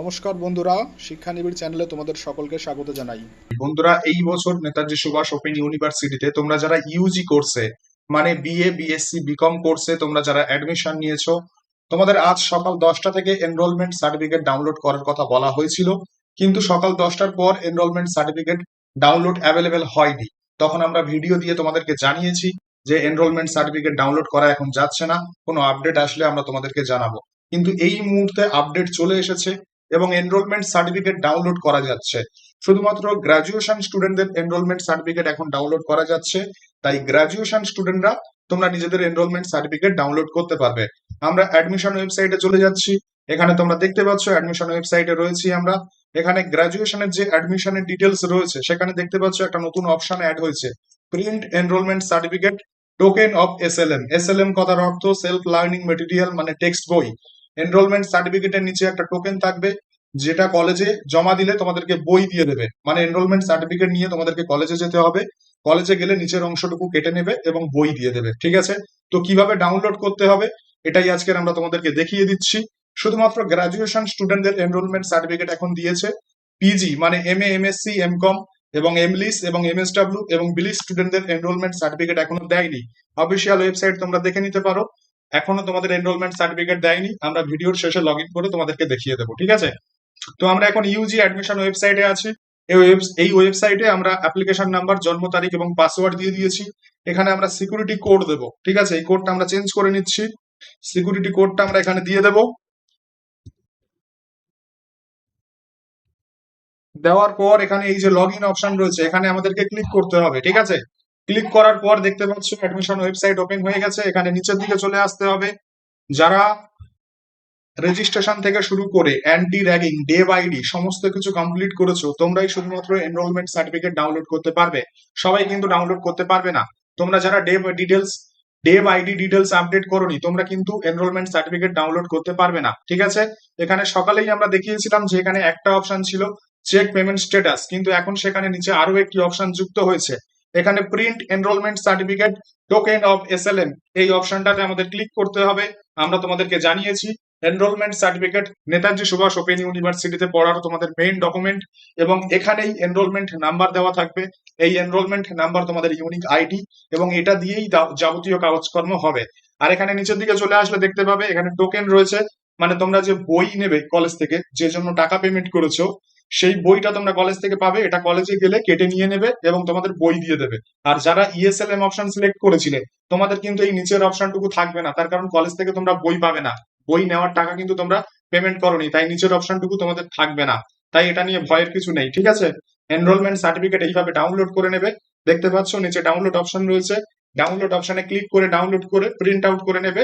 নমস্কার বন্ধুরা, শিক্ষা শিক্ষানিবিড় চ্যানেলে তোমাদের সকলকে স্বাগত জানাই। বন্ধুরা, এই বছর নেতাজি সুভাষ ওপেন ইউনিভার্সিটিতে তোমরা যারা ইউজি কোর্সে মানে বিএ বিএসসি বিকম কোর্সে তোমরা যারা অ্যাডমিশন নিয়েছো, তোমাদের আজ সকাল দশটা থেকে এনরোলমেন্ট সার্টিফিকেট ডাউনলোড করার কথা বলা হয়েছিল, কিন্তু সকাল দশটার পর এনরোলমেন্ট সার্টিফিকেট ডাউনলোড অ্যাভেলেবেল হয়নি। তখন আমরা ভিডিও দিয়ে তোমাদেরকে জানিয়েছি যে এনরোলমেন্ট সার্টিফিকেট ডাউনলোড করা এখন যাচ্ছে না, কোনো আপডেট আসলে আমরা তোমাদেরকে জানাব। কিন্তু এই মুহূর্তে আপডেট চলে এসেছে এবং এনরোলমেন্ট সার্টিফিকেট ডাউনলোড করা যাচ্ছে। শুধুমাত্র গ্রাজুয়েশন স্টুডেন্টদের এনরোলমেন্ট সার্টিফিকেট এখন ডাউনলোড করা যাচ্ছে। তাই গ্রাজুয়েশন স্টুডেন্টরা তোমরা নিজেদের এনরোলমেন্ট সার্টিফিকেট ডাউনলোড করতে পারবে। আমরা অ্যাডমিশন ওয়েবসাইটে চলে যাচ্ছি। এখানে তোমরা দেখতে পাচ্ছ অ্যাডমিশন ওয়েবসাইটে রয়েছি আমরা। এখানে গ্রাজুয়েশনের যে অ্যাডমিশনের ডিটেলস রয়েছে, সেখানে দেখতে পাচ্ছ একটা নতুন অপশন অ্যাড হয়েছে। Print enrolment certificate token of S L M S L M কথার অর্থ সেলফ লার্নিং মেটেরিয়াল মানে টেক্সট বই। এনরোলমেন্ট সার্টিফিকেটের নিচে একটা টোকেন থাকবে, যেটা কলেজে জমা দিলে তোমাদেরকে বই দিয়ে দেবে। মানে এনরোলমেন্ট সার্টিফিকেট নিয়ে তোমাদেরকে কলেজে যেতে হবে। কলেজে গেলে নিচের অংশটুকু কেটে নেবে এবং বই দিয়ে দেবে, ঠিক আছে? তো কীভাবে ডাউনলোড করতে হবে, এটাই আজকের আমরা তোমাদেরকে দেখিয়ে দিচ্ছি। শুধুমাত্র গ্রাজুয়েশন স্টুডেন্টদের এনরোলমেন্ট সার্টিফিকেট এখন দিয়েছে। পিজি মানে M A M S M com এবং এমলিস এবং এমএসডব্লিউ এবং বিলিস স্টুডেন্টদের এনরোলমেন্ট সার্টিফিকেট এখনও দেয়নি। অফিসিয়াল ওয়েবসাইট তোমরা দেখে নিতে পারো। এখনও তোমাদের এনরোলমেন্ট সার্টিফিকেট দেয়নি, আমরা ভিডিওর শেষে লগ ইন করে তোমাদেরকে দেখিয়ে দেবো, ঠিক আছে? তো আমরা এখন ইউজি অ্যাডমিশন ওয়েবসাইটে আছি, এই ওয়েবসাইটে আমরা অ্যাপ্লিকেশন নাম্বার জন্ম তারিখ এবং পাসওয়ার্ড দিয়ে দিয়েছি, এখানে আমরা সিকিউরিটি কোড দেবো, ঠিক আছে? এই কোডটা আমরা চেঞ্জ করে নিচ্ছি সিকিউরিটি কোডটা আমরা এখানে দিয়ে দেবো। দেওয়ার পর এখানে এই যে লগ ইন অপশন রয়েছে, এখানে আমাদেরকে ক্লিক করতে হবে, ঠিক আছে? ক্লিক করার পর দেখতে পাচ্ছ অ্যাডমিশন ওয়েবসাইট ওপেন হয়ে গেছে। এখানে নিচের দিকে চলে আসতে হবে। যারা রেজিস্ট্রেশন থেকে শুরু করে anti ragging day by day সমস্ত কিছু কমপ্লিট করেছ, তোমরাই শুধুমাত্র এনরোলমেন্ট সার্টিফিকেট ডাউনলোড করতে পারবে। সবাই কিন্তু ডাউনলোড করতে পারবে না। তোমরা যারা day details day by day details update করোনি, তোমরা কিন্তু এনরোলমেন্ট সার্টিফিকেট ডাউনলোড করতে পারবে না। ঠিক আছে? এখানে সকালেই আমরা দেখিয়েছিলাম যে এখানে একটা অপশন ছিল চেক পেমেন্ট স্ট্যাটাস কিন্তু এখন সেখানে নিচে আরও একটি অপশন যুক্ত হয়েছে। এখানে print enrolment certificate token of SLM এই অপশনটাতে আমাদের ক্লিক করতে হবে। আমরা তোমাদেরকে জানিয়েছি enrolment certificate Netaji Subhash open ইউনিভার্সিটিতে পড়ার তোমাদের মেইন ডকুমেন্ট এবং এখানেই এনরোলমেন্ট নাম্বার দেওয়া থাকবে। এই এনরোলমেন্ট নাম্বার তোমাদের ইউনিক আইডি এবং এটা দিয়েই যাবতীয় কাগজকর্ম হবে। আর এখানে নিচের দিকে চলে আসলে দেখতে পাবে, এখানে টোকেন রয়েছে। মানে তোমরা যে বই নেবে কলেজ থেকে, যে জন্য টাকা পেমেন্ট করেছ সেই বইটা তোমরা কলেজ থেকে পাবে। এটা কলেজে গেলে কেটে নিয়ে নেবে এবং তোমাদের বই দিয়ে দেবে। আর যারা ইএসএলএম অপশন সিলেক্ট করেছিলে, তোমাদের কিন্তু এই নিচের অপশনটুকু থাকবে না। তার কারণ কলেজ থেকে তোমরা বই পাবে না। বই নেওয়ার টাকা কিন্তু তোমরা পেমেন্ট করোনি। তাই নিচের অপশনটুকু তোমাদের থাকবে না। তাই এটা নিয়ে ভয়ের কিছু নেই, ঠিক আছে? এনরোলমেন্ট সার্টিফিকেট এইভাবে ডাউনলোড করে নেবে। দেখতে পাচ্ছ, নিচে ডাউনলোড অপশন রয়েছে। ডাউনলোড অপশনে ক্লিক করে ডাউনলোড করে প্রিন্ট আউট করে নেবে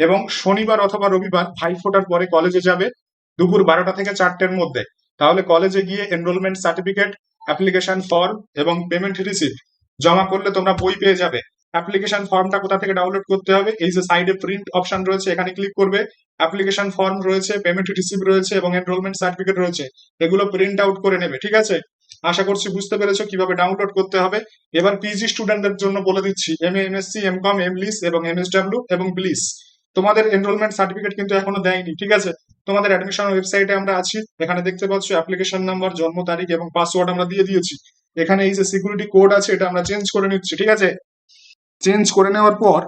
এবং শনিবার অথবা রবিবার ভাই ফোটার পরে কলেজে যাবে। দুপুর বারোটা থেকে চারটের মধ্যে। তাহলে কলেজে গিয়ে এনরোলমেন্ট সার্টিফিকেট অ্যাপ্লিকেশন ফর্ম এবং পেমেন্ট রিসিপ্ট জমা করলে তোমরা বই পেয়ে যাবে। অ্যাপ্লিকেশন ফর্মটা কোথা থেকে ডাউনলোড করতে হবে? এই যে সাইডে প্রিন্ট অপশন রয়েছে, এখানে ক্লিক করবে। অ্যাপ্লিকেশন ফর্ম রয়েছে পেমেন্ট রিসিপ্ট রয়েছে এবং এনরোলমেন্ট সার্টিফিকেট রয়েছে। এগুলো প্রিন্ট আউট করে নেবে, ঠিক আছে? আশা করছি বুঝতে পেরেছ কীভাবে ডাউনলোড করতে হবে। এবার পিজি স্টুডেন্টদের জন্য বলে দিচ্ছি M A MSc M com MLIS এবং এমএসডব্লিউ এবং ব্লিস তোমাদের এনরোলমেন্ট সার্টিফিকেট কিন্তু এখনও দেয়নি, ঠিক আছে? তোমাদের অ্যাডমিশন ওয়েবসাইটে আমরা আছি। এখানে দেখতে পাচ্ছ অ্যাপ্লিকেশন নাম্বার জন্ম তারিখ এবং পাসওয়ার্ড আমরা দিয়ে দিয়েছি। এখানে এই যে সিকিউরিটি কোড আছে, এটা আমরা চেঞ্জ করে নিচ্ছি, ঠিক আছে? চেঞ্জ করে নেওয়ার পর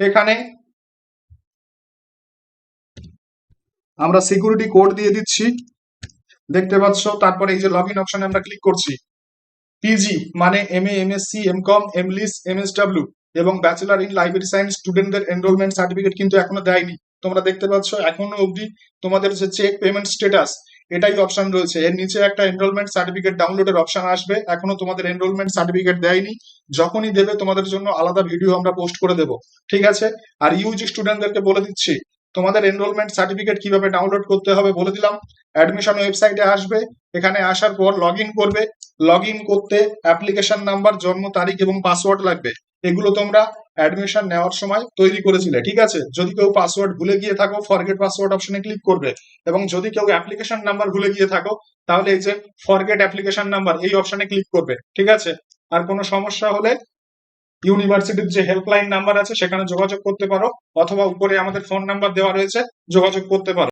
এখানে আমরা সিকিউরিটি কোড দিয়ে দিচ্ছি। দেখতে পাচ্ছ, তারপরে এই যে লগ ইন অপশনে আমরা ক্লিক করছি। পিজি মানে M A M S C M com MLIS MSW এবং ব্যাচেলার ইন লাইব্রেরি সায়েন্স স্টুডেন্টদের এনরোলমেন্ট সার্টিফিকেট কিন্তু এখনও দেয়নি। তোমরা দেখতে পাচ্ছ, এখনও অবধি তোমাদের যে চেক পেমেন্ট স্ট্যাটাস এটাই অপশন রয়েছে। এর নিচে একটা এনরোলমেন্ট সার্টিফিকেট ডাউনলোডের অপশন আসবে। এখনও তোমাদের এনরোলমেন্ট সার্টিফিকেট দেয়নি। যখনই দেবে, তোমাদের জন্য আলাদা ভিডিও আমরা পোস্ট করে দেবো। ঠিক আছে? আর ইউজি স্টুডেন্টদেরকে বলে দিচ্ছি, তোমাদের এনরোলমেন্ট সার্টিফিকেট কীভাবে ডাউনলোড করতে হবে বলে দিলাম। অ্যাডমিশন ওয়েবসাইটে আসবে। এখানে আসার পর লগ ইন করবে। লগ ইন করতে অ্যাপ্লিকেশন নাম্বার জন্ম তারিখ এবং পাসওয়ার্ড লাগবে। এগুলো তোমরা অ্যাডমিশন নেওয়ার সময় তৈরি করেছিলে, ঠিক আছে? যদি কেউ পাসওয়ার্ড ভুলে গিয়ে থাকো ফরগেট পাসওয়ার্ড অপশনে ক্লিক করবে। এবং যদি কেউ অ্যাপ্লিকেশন নাম্বার ভুলে গিয়ে থাকো, তাহলে এই যে ফরগেট অ্যাপ্লিকেশন নাম্বার এই অপশনে ক্লিক করবে, ঠিক আছে? আর কোনো সমস্যা হলে ইউনিভার্সিটির যে হেল্পলাইন নাম্বার আছে, সেখানে যোগাযোগ করতে পারো, অথবা উপরে আমাদের ফোন নাম্বার দেওয়া রয়েছে, যোগাযোগ করতে পারো।